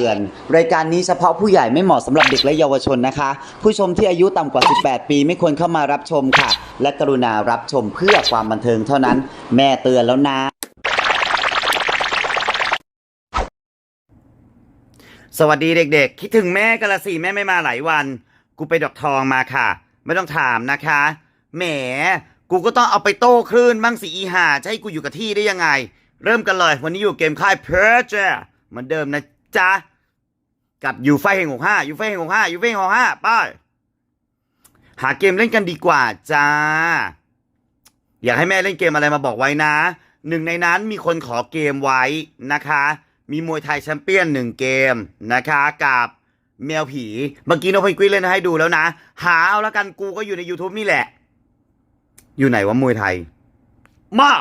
ตือน รายการนี้เฉพาะผู้ใหญ่ไม่เหมาะสำหรับเด็กและเยาวชนนะคะ ผู้ชมที่อายุต่ำกว่า 18 ปีไม่ควรเข้ามารับชมค่ะ และกรุณารับชมเพื่อความบันเทิงเท่านั้น แม่เตือนแล้วนะ สวัสดีเด็กๆ คิดถึงแม่กันละสิแม่ไม่มาหลายวัน กูไปดอกทองมาค่ะ ไม่ต้องถามนะคะ แหม กูก็ต้องเอาไปโต้คลื่นบ้างสิอีห่าจะให้กูอยู่กับที่ได้ยังไง เริ่มกันเลย วันนี้อยู่เกมค่ายเพอร์เจเหมือนเดิมนะ จ๊ะกับยูไฟเฮงหกห้ายูไฟเฮงหกห้ายูไฟเฮงหกห้าไปหาเกมเล่นกันดีกว่าจ้า อยากให้แม่เล่นเกมอะไรมาบอกไว้นะ หนึ่งในนั้นมีคนขอเกมไว้นะคะ มีมวยไทยแชมเปี้ยนหนึ่งเกมนะคะกับแมวผี เมื่อกี้นพพลกุ้ยเล่นให้ดูแล้วนะ หาเอาแล้วกันกูก็อยู่ใน YouTube นี่แหละ อยู่ไหนวะมวยไทย มา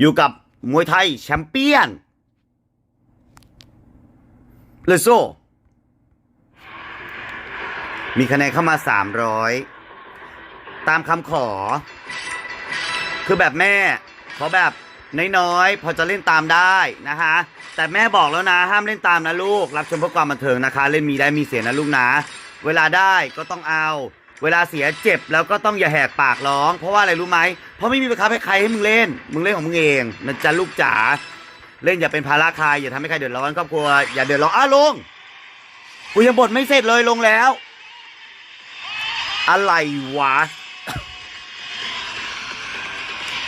อยู่กับมวยไทยแชมเปี้ยน เลโซ มีคะแนนเข้ามา 300 ตามคำขอ คือแบบแม่ขอแบบน้อยๆ พอจะเล่นตามได้นะคะ แต่แม่บอกแล้วนะ ห้ามเล่นตามนะลูก รับชมเพื่อความบันเทิงนะคะ เล่นมีได้มีเสียนะลูกนะ เวลาได้ก็ต้องเอา เวลาเสียเจ็บแล้วก็ต้องอย่าแหกปากร้อง เพราะว่าอะไรรู้ไหม เพราะไม่มีบังคับให้ใครให้มึงเล่น มึงเล่นของมึงเองนะจ๊ะลูกจ๋า เล่นอย่าเป็นภาระใครอย่าทำให้ใครเดือดร้อนครอบครัวอย่าเดือดร้อนอ้าวลงกูยังบทไม่เสร็จเลยลงแล้ว อะไรวะ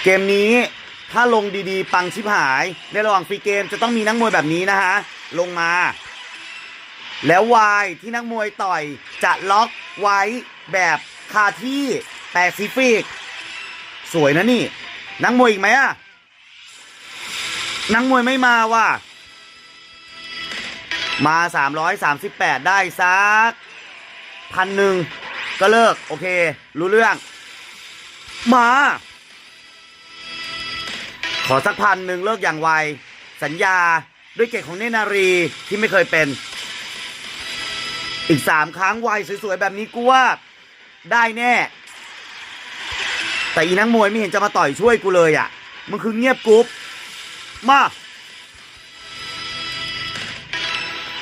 เกมนี้ถ้าลงดีๆ ปังชิบหาย ในระหว่างฟรีเกมจะต้องมีนักมวยแบบนี้นะฮะ ลงมา แล้ววายที่นักมวยต่อยจะล็อกไว้แบบคาที่แปซิฟิก สวยนะนี่ นักมวยอีกไหมอะ นักมวยไม่มาว่ะ มา 338 ได้สักพันหนึ่งก็เลิก โอเค รู้เรื่อง มา ขอสักพันหนึ่งเลิกอย่างไว สัญญาด้วยเกียรติของเนนารีที่ไม่เคยเป็น อีกสามครั้งไวสวยๆ แบบนี้กูว่า ได้แน่ แต่อีนักมวยไม่เห็นจะมาต่อยช่วยกูเลยอะ มันคือเงียบกรุ๊ป มา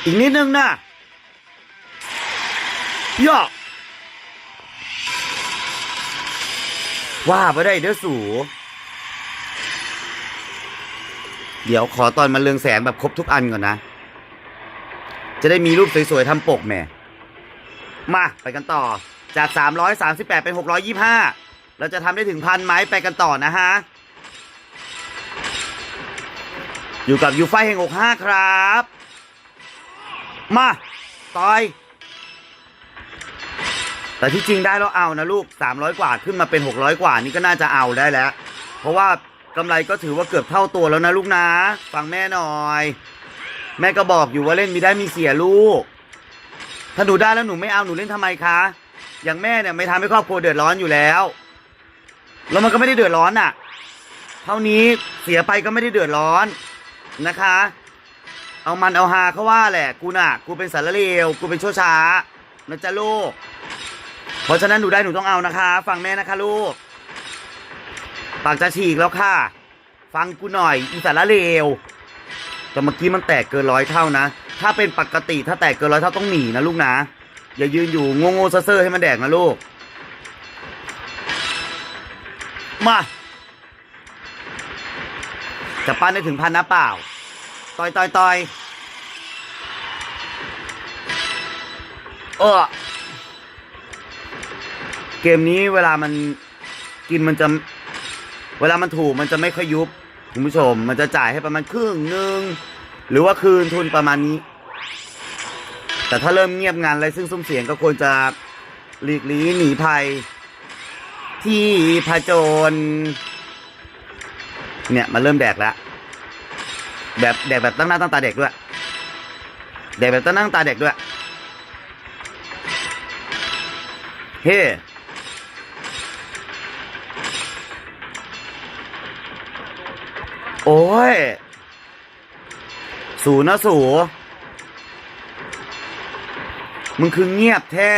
อีกนิดนึงนะย่อว่าไปได้เด้อสู เดี๋ยวขอตอนมาเรืองแสงแบบครบทุกอันก่อนนะ จะได้มีรูปสวยๆทำปกแหม่ มาไปกันต่อจาก 338 เป็น 625 เราจะทำได้ถึงพันไหมไปกันต่อนะฮะ อยู่กับยูไฟแห่ง65ครับ มาต่อย แต่ที่จริงได้แล้วเอานะลูก 300 กว่าขึ้นมาเป็น 600 กว่านี่ก็น่าจะเอาได้แล้ว เพราะว่ากำไรก็ถือว่าเกือบเท่าตัวแล้วนะลูกนะ ฟังแม่หน่อย แม่ก็บอกอยู่ว่าเล่นมีได้มีเสียลูก ถ้าหนูได้แล้วหนูไม่เอาหนูเล่นทำไมคะ อย่างแม่เนี่ยไม่ทำให้ครอบครัวเดือดร้อนอยู่แล้ว แล้วมันก็ไม่ได้เดือดร้อนอะ เท่านี้เสียไปก็ไม่ได้เดือดร้อน นะคะ เอามันเอาฮาเขาว่าแหละ กูน่ะ กูเป็นสารเลวกูเป็นชั่วช้านะจ๊ะลูก เพราะฉะนั้นหนูได้หนูต้องเอานะคะ ฟังแม่นะคะลูก ปากจะฉีกแล้วค่ะ ฟังกูหน่อยอีสารเลวแต่เมื่อกี้มันแตกเกินร้อยเท่านะ ถ้าเป็นปกติถ้าแตกเกินร้อยเท่าต้องหนีนะลูกนะ อย่ายืนอยู่โง่ๆเซ่อให้มันแดกนะลูก มา จะปั้นได้ถึงพันนะเปล่า ต่อยต่อยต่อยเออเกมนี้เวลามันกินมันจะ เวลามันถูกมันจะไม่ค่อยยุบคุณผู้ชม มันจะจ่ายให้ประมาณครึ่งหนึ่งหรือว่าคืนทุนประมาณนี้ แต่ถ้าเริ่มเงียบงานอะไรซึ่งซุ้มเสียงก็ควรจะหลีกลี่หนีภัย ที่ผจญ เนี่ยมันเริ่มแดกแล้วแบบแดกแบบตั้งหน้าตั้งตาเด็กด้วยแดกแบบตั้งหน้าตั้งตาเด็กด้วย เฮ้โอ้ย สูนะสู มึงคือเงียบแท้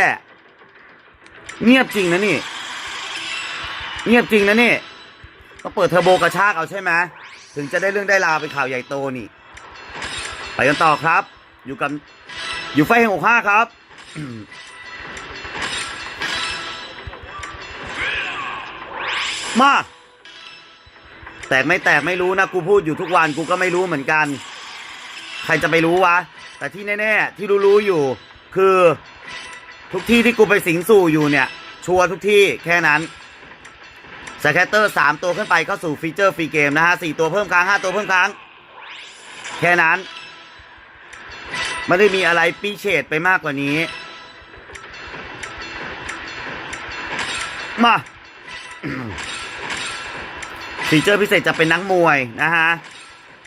เงียบจริงนะนี่ เงียบจริงนะนี่ ต้องเปิดเทอร์โบกระชากเอาใช่ไหมถึงจะได้เรื่องได้ราวเป็นข่าวใหญ่โตนี่ ไปกันต่อครับ อยู่กับอยู่ไฟแห่งหกห้าครับมาแตกไม่แตกไม่รู้นะ กูพูดอยู่ทุกวันกูก็ไม่รู้เหมือนกัน ใครจะไปรู้วะ แต่ที่แน่ๆ ที่รู้ๆอยู่ คือทุกที่ที่กูไปสิงสู่อยู่เนี่ย ชัวร์ทุกที่แค่นั้น สแคตเตอร์สามตัวขึ้นไปเข้าสู่ฟีเจอร์ฟรีเกมนะฮะสี่ตัวเพิ่มครั้งห้าตัวเพิ่มครั้งแค่นั้น ไม่ได้มีอะไรปีเฉดไปมากกว่านี้ มาฟีเจอร์พิเศษจะเป็นนักมวยนะฮะ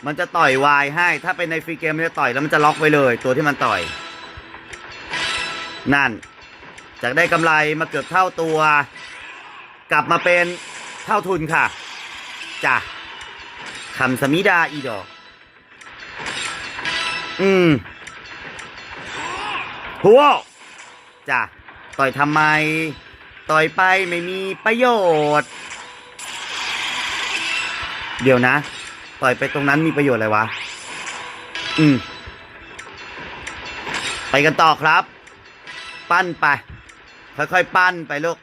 มันจะต่อยวายให้ ถ้าเป็นในฟรีเกมมันจะต่อยแล้วมันจะล็อกไว้เลย ตัวที่มันต่อย นั่น จากได้กำไรมาเกือบเท่าตัว กลับมาเป็น เท่าทุนค่ะจ้ะคำสมิดาอีดอก อืมหัวจ้ะต่อยทำไม ต่อยไปไม่มีประโยชน์ เดี๋ยวนะ ต่อยไปตรงนั้นมีประโยชน์อะไรวะ อืม ไปกันต่อครับ ปั้นไป ค่อยๆ ปั้นไปลูก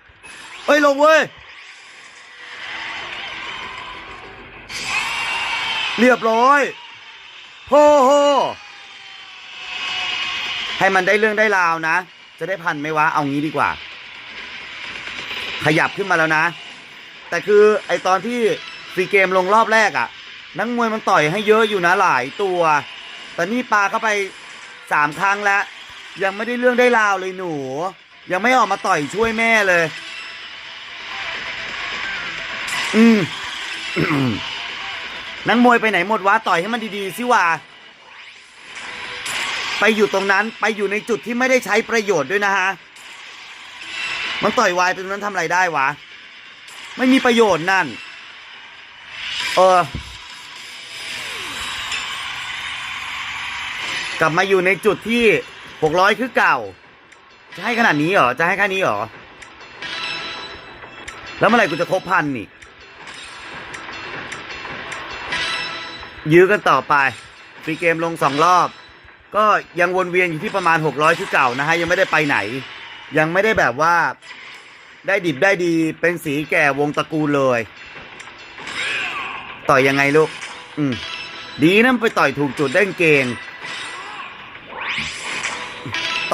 เฮ้ย ลงเว้ย เรียบร้อยโฮโฮให้มันได้เรื่องได้ราวนะ จะได้พันไหมวะ เอางี้ดีกว่า ขยับขึ้นมาแล้วนะ แต่คือไอตอนที่ฟรีเกมลงรอบแรกอะ่ะ นักมวยมันต่อยให้เยอะอยู่นะหลายตัว แต่นี่ปลาเข้าไปสามครั้งแล้ว ยังไม่ได้เรื่องได้ราวเลยหนู ยังไม่ออกมาต่อยช่วยแม่เลย อืม นักมวยไปไหนหมดวะต่อยให้มันดีๆสิว่า ไปอยู่ตรงนั้นไปอยู่ในจุดที่ไม่ได้ใช้ประโยชน์ด้วยนะฮะมันต่อยวายไปตรงนั้นทำอะไรได้วะ ไม่มีประโยชน์นั่น เออ กลับมาอยู่ในจุดที่หกร้อยคือเก่า จะให้ขนาดนี้เหรอ จะให้แค่นี้เหรอ แล้วเมื่อไหร่กูจะครบพันนี่ ยื้อกันต่อไปฟรีเกมลงสองรอบ ก็ยังวนเวียนอยู่ที่ประมาณ 600ที่เก่านะฮะ ยังไม่ได้ไปไหน ยังไม่ได้แบบว่าได้ดิบได้ดีเป็นสีแก่วงตระกูลเลย ต่อยยังไงลูก อืม ดีนะมันไปต่อยถูกจุดได้เก่ง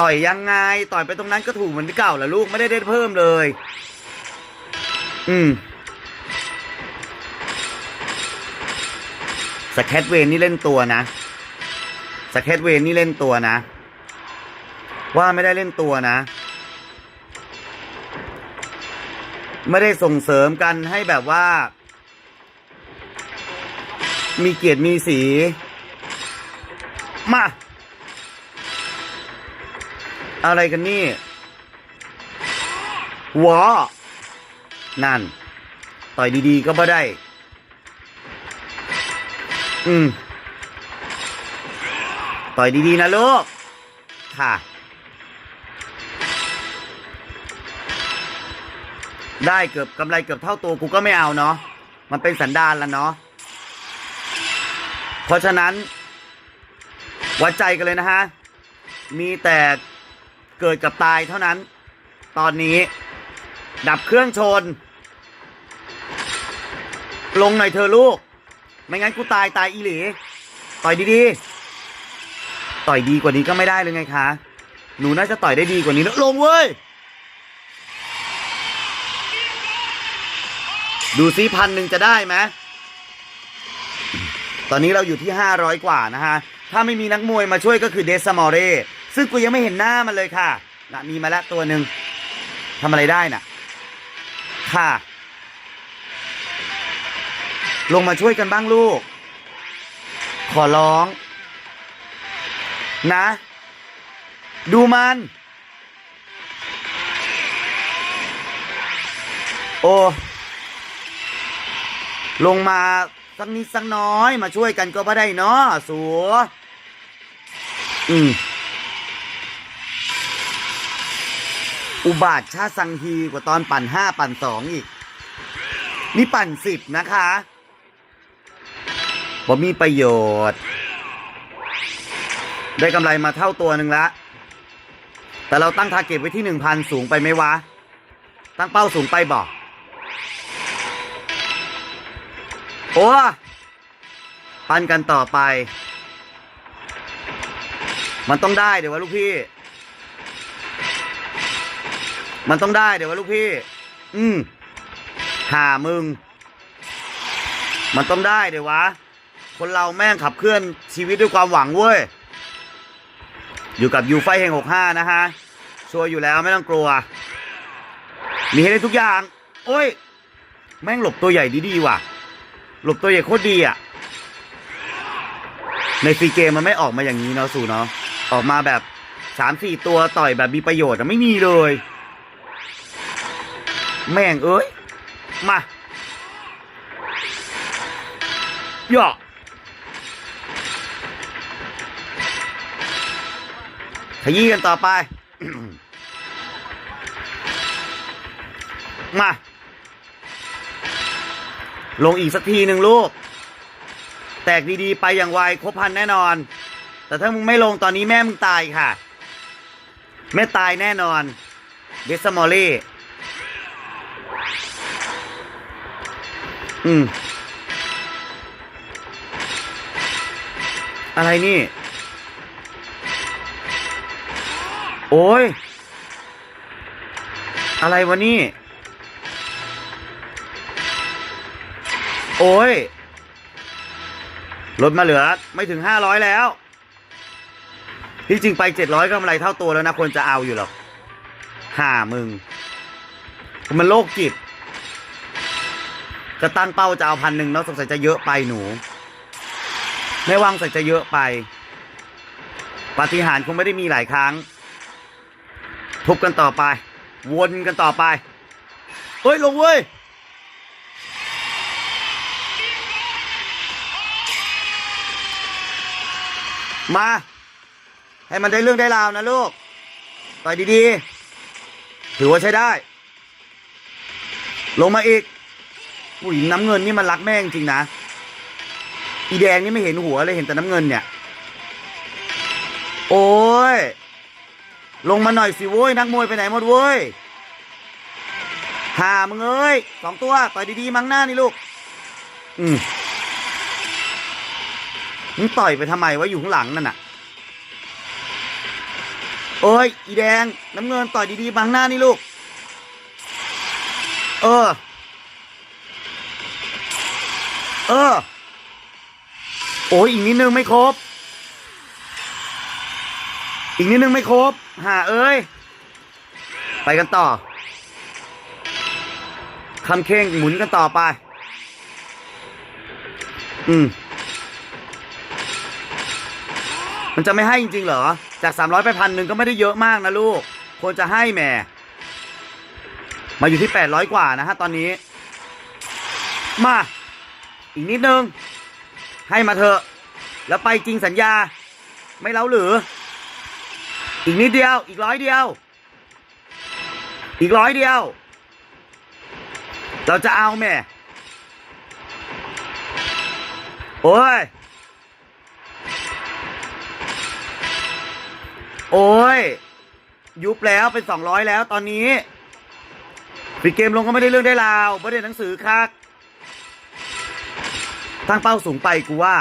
ต่อยยังไง ต่อยไปตรงนั้นก็ถูกเหมือนที่เก่าแหละลูกไม่ได้ได้เพิ่มเลย อืม สแคทเวนนี่เล่นตัวนะสแคทเวนนี่เล่นตัวนะ ว่าไม่ได้เล่นตัวนะ ไม่ได้ส่งเสริมกันให้แบบว่า มีเกียรติมีสี มา อะไรกันนี่วอนั่น ต่อยดีๆก็ไม่ได้ อืม ต่อยดีๆนะลูก ค่ะ ได้เกือบกำไรเกือบเท่าตัวกูก็ไม่เอาเนาะ มันเป็นสันดานแล้วเนาะ เพราะฉะนั้น วัดใจกันเลยนะฮะ มีแต่เกิดกับตายเท่านั้น ตอนนี้ ดับเครื่องชน ลงหน่อยเธอลูก ไม่งั้นกูตายตายอีหลีต่อยดีๆ ต่อยดีกว่านี้ก็ไม่ได้เลยไงคะ หนูน่าจะต่อยได้ดีกว่านี้นะลงเว้ย ดูซิพันหนึ่งจะได้ไหมตอนนี้เราอยู่ที่ห้าร้อยกว่านะฮะ ถ้าไม่มีนักมวยมาช่วยก็คือเดซมอเรซึ่งกูยังไม่เห็นหน้ามันเลยค่ะนะมีมาแล้วตัวหนึ่งทำอะไรได้น่ะ ค่ะ ลงมาช่วยกันบ้างลูก ขอร้อง นะ ดูมัน โอ้ ลงมาสักนิดสักน้อยมาช่วยกันก็ไม่ได้เนาะสัวอืมอุบาทชาสังฮีกว่าตอนปั่นห้าปั่นสองอีก นี่ปั่นสิบนะคะ บ่มีประโยชน์ ได้กำไรมาเท่าตัวหนึ่งละ แต่เราตั้งทาร์เก็ตไว้ที่หนึ่งพันสูงไปไหมวะ ตั้งเป้าสูงไปบอกโอ้ปันกันต่อไป มันต้องได้เดี๋ยววะลูกพี่ มันต้องได้เดี๋ยววะลูกพี่ อืมหามึง มันต้องได้เดี๋ยววะ คนเราแม่งขับเคลื่อนชีวิตด้วยความหวังเว้ย อยู่กับยูไฟแห่งหกห้านะฮะ ชัวร์อยู่แล้วไม่ต้องกลัว มีให้ได้ทุกอย่าง โอ้ย แม่งหลบตัวใหญ่ดีๆว่ะ หลบตัวใหญ่โคตรดีอะ ในฟรีเกมมันไม่ออกมาอย่างนี้เนาะสู่เนาะ ออกมาแบบสามสี่ตัวต่อยแบบมีประโยชน์อะไม่มีเลย แม่งเอ้ย มาหย่อ ขยี้กันต่อไป มา ลงอีกสักทีหนึ่งลูก แตกดีๆ ไปอย่างไวครบพันแน่นอน แต่ถ้ามึงไม่ลงตอนนี้แม่มึงตายค่ะ แม่ตายแน่นอน เดสมอลลี่อืม อะไรนี่ โอ้ย อะไรวะนี่ โอ้ย ลดมาเหลือไม่ถึงห้าร้อยแล้ว ที่จริงไปเจ็ดร้อยกำไรเท่าตัวแล้วนะควรจะเอาอยู่หรอกห่ามึง มันโรคจิต จะตั้งเป้าจะเอาพันหนึ่งเนาะสงสัยจะเยอะไปหนู ไม่ว่างใส่จะเยอะไป ปฏิหารคงไม่ได้มีหลายครั้ง ทุบกันต่อไป วนกันต่อไป เฮ้ย ลงเว้ย มา ให้มันได้เรื่องได้ราวนะลูก ต่อยดีๆ ถือว่าใช้ได้ ลงมาอีกผู้หญิงน้ำเงินนี่มันรักแม่งจริงนะ อีแดงนี่ไม่เห็นหัวเลยเห็นแต่น้ำเงินเนี่ย โอ้ย ลงมาหน่อยสิโว้ยนักมวยไปไหนหมดเว้ยหามึงเอ้ยสองตัวต่อยดีๆมั้งหน้านี่ลูก อืมมึงต่อยไปทำไมวะอยู่ข้างหลังนั่นน่ะโอ้ยอีแดงน้ำเงินต่อยดีๆบังหน้านี่ลูก เออ เออ โอ้ยอีกนิดนึงไม่ครบ อีกนิดนึงไม่ครบหาเอ้ย ไปกันต่อคำเข่งหมุนกันต่อไป อืม มันจะไม่ให้จริงๆเหรอ จากสามร้อยไปพันหนึ่งก็ไม่ได้เยอะมากนะลูก ควรจะให้แหม่ มาอยู่ที่แปดร้อยกว่านะฮะตอนนี้ มา อีกนิดนึง ให้มาเถอะ แล้วไปจริงสัญญา ไม่เล้าหรือ อีกนิดเดียว อีกร้อยเดียว อีกร้อยเดียว เราจะเอาแม่ โอ้ย โอ้ย ยุบแล้วเป็นสองร้อยแล้วตอนนี้ปิดเกมลงก็ไม่ได้เรื่องได้ราวไม่ได้หนังสือคักตั้งเป้าสูงไปกูว่า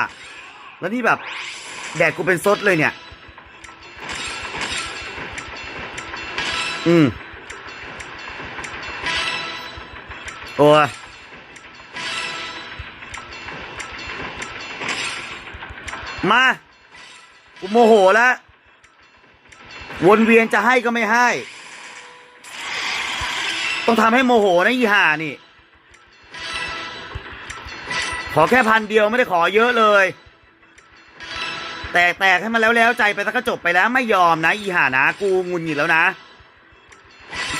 แล้วนี่แบบ แดดกูเป็นซดเลยเนี่ย อืมโอ้ยมากูโมโหแล้ว วนเวียนจะให้ก็ไม่ให้ ต้องทำให้โมโหนะอีห่านี่ ขอแค่พันเดียวไม่ได้ขอเยอะเลย แตกแตกให้มันแล้วแล้วใจไปสักก็จบไปแล้วไม่ยอมนะ อีห่านะ กูงุนหงิดแล้วนะ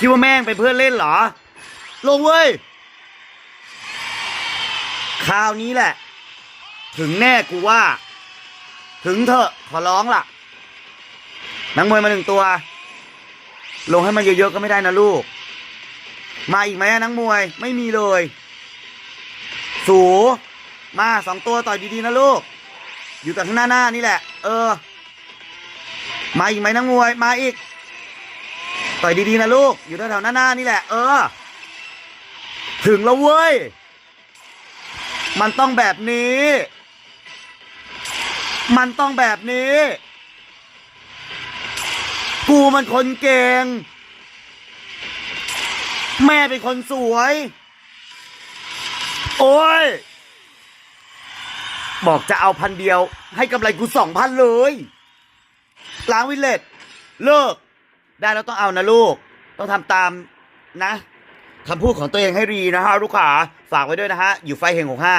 คิดว่าแม่งเป็นเพื่อนเล่นเหรอ ลงเว้ย คราวนี้แหละ ถึงแน่กูว่า ถึงเถอะขอร้องล่ะ นักมวยมาหนึ่งตัว ลงให้มันเยอะๆก็ไม่ได้นะลูก มาอีกไหมอะนักมวยไม่มีเลย สูมาสองตัวต่อยดีๆนะลูก อยู่แต่ข้างหน้าหน้านี่แหละ เออ มาอีกไหมนักมวย มาอีก ต่อยดีๆนะลูก อยู่แถวๆหน้าๆนี่แหละ เออ ถึงแล้วเว้ย มันต้องแบบนี้ มันต้องแบบนี้ กูมันคนเก่ง แม่เป็นคนสวย โอ้ย บอกจะเอาพันเดียว ให้กำไรกูสองพันเลย ล้างวิลเลตเลิก ได้แล้วต้องเอานะลูก ต้องทำตามนะคำพูดของตัวเองให้ดีนะฮะลูกค้าฝากไว้ด้วยนะฮะ อยู่ไฟเฮงหกห้า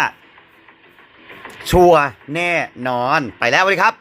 ชัวแน่นอน ไปแล้วสวัสดีครับ